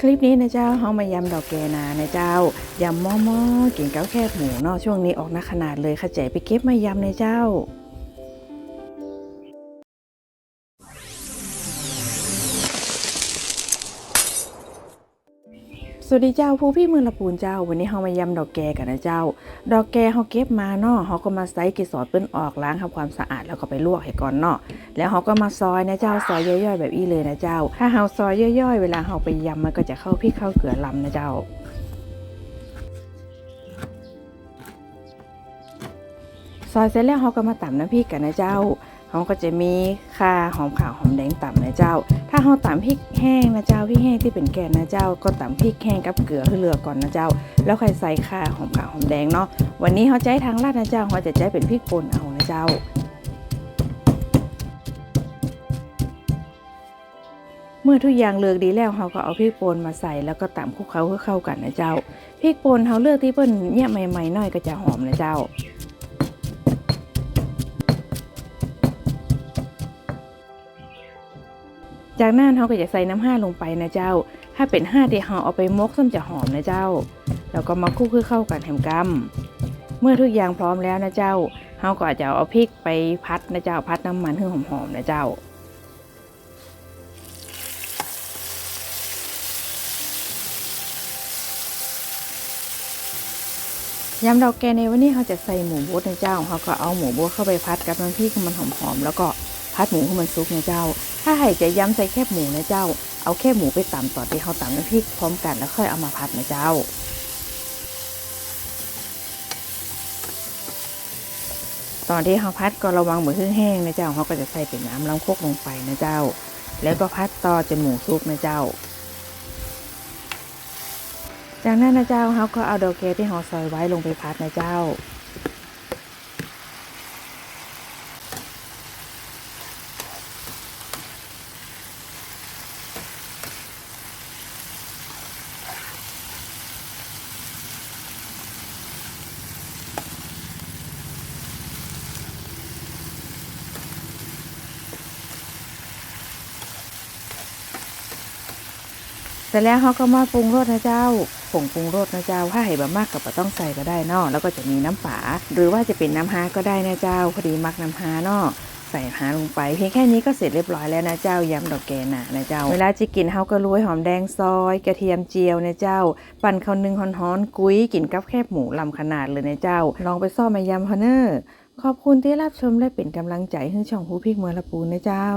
คลิปนี้นะเจ้าเฮามายำดอกแกนานะเจ้ายำหม้อมอๆกินกับแคบหมูเนาะช่วงนี้ออกนักขนาดเลยค่ะเจ๋ไปเก็บมายำนะเจ้า สวัสดีเจ้าผู้พี่เมืองละปูนเจ้า วันนี้เฮามายำดอกแกกันนะเจ้า ดอกแกเฮาเก็บมาเนาะเฮาก็มาใส่เกสรเปิ้นออกล้างทำความสะอาดแล้วก็ไปลวกให้ก่อนเนาะแล้วเฮาก็มาซอยนะเจ้าซอยย่อยๆแบบนี้เลยนะเจ้า ถ้าเฮาซอยย่อยๆ เวลาเฮาไปยำมันก็จะเข้าพริกเข้าเกลือลำนะเจ้าซอยเสร็จแล้วเราก็มาตำน้ำพริกกันนะเจ้า เราก็จะมีข่าหอมขาวหอมแดงตำนะเจ้า ถ้าเราตำพริกแห้งนะเจ้าพริกแห้งที่เป็นแกนนะเจ้า ก็ตำพริกแห้งกับเกลือให้เหลือก่อนนะเจ้า แล้วค่อยใส่ข่าหอมขาวหอมแดงเนาะวันนี้เขาใช้ทางลาดนะเจ้าเขาจะใช้เป็นพริกป่นเอานะเจ้าเมื่อทุกอย่างเลือกดีแล้วเราก็เอาพริกป่นมาใส่แล้วก็ตำคลุกเคล้าให้เข้ากันนะเจ้าพริกป่นเราเลือกที่เปิ้นเนี่ยใหม่ๆหน่อยก็จะหอมนะเจ้า จากนั้นเราก็จะใส่น้ำห้าลงไปนะเจ้า ถ้าเป็นห้าที่เราเอาไปมกส้มจะหอมนะเจ้า แล้วก็มาคลุกให้เข้ากันแหมกำเมื่อทุกอย่างพร้อมแล้วนะเจ้าเราก็จะเอาพริกไปพัดนะเจ้า พัดน้ำมันให้หอมๆนะเจ้ายำดอกแกในวันนี้เขาจะใส่หมูบดนะเจ้าเขาก็เอาหมูบดเข้าไปพัดกับน้ำพริกมันหอมๆแล้วก็ พัดหมูให้มันซุกนะเจ้า ถ้าใครจะย้ำใส่แคบหมูนะเจ้า เอาแคบหมูไปตำต่อที่เขาตำน้ำพริกพร้อมกันแล้วค่อยเอามาพัดนะเจ้าตอนที่เขาพัดก็ระวังหมูแห้งนะเจ้าเขาก็จะใส่เป็นน้ำล้างโคกลงไปนะเจ้า แล้วก็พัดต่อจนหมูซุกนะเจ้า จากนั้นนะเจ้าเขาก็เอาดอกแคที่เขาซอยไว้ลงไปพัดนะเจ้า เสร็จแล้วเขาก็มาปรุงรสนะเจ้าผงปรุงรสนะเจ้าถ้าให้บะมากกับบ่ต้องใส่ก็ได้นาะแล้วก็จะมีน้ำปลาหรือว่าจะเป็นน้ำฮาก็ได้นะเจ้าพอดีมักน้ำฮานาะใส่ฮาลงไปเพียงแค่นี้ก็เสร็จเรียบร้อยแล้วนะเจ้ายำดอกแกน่ะนะเจ้า เวลาจะกินเขาก็โรยหอมแดงซอย กระเทียมเจียวนะเจ้า ปั่นข้าวนึ่งฮ้อนๆกุ้ยกินกับแคบหมูลำขนาดเลยนะเจ้า ลองไปซ่อมมายำฮะเนอร์ขอบคุณที่รับชมและเป็นกำลังใจให้ช่องผู้พริกเมืองละปูนนะเจ้า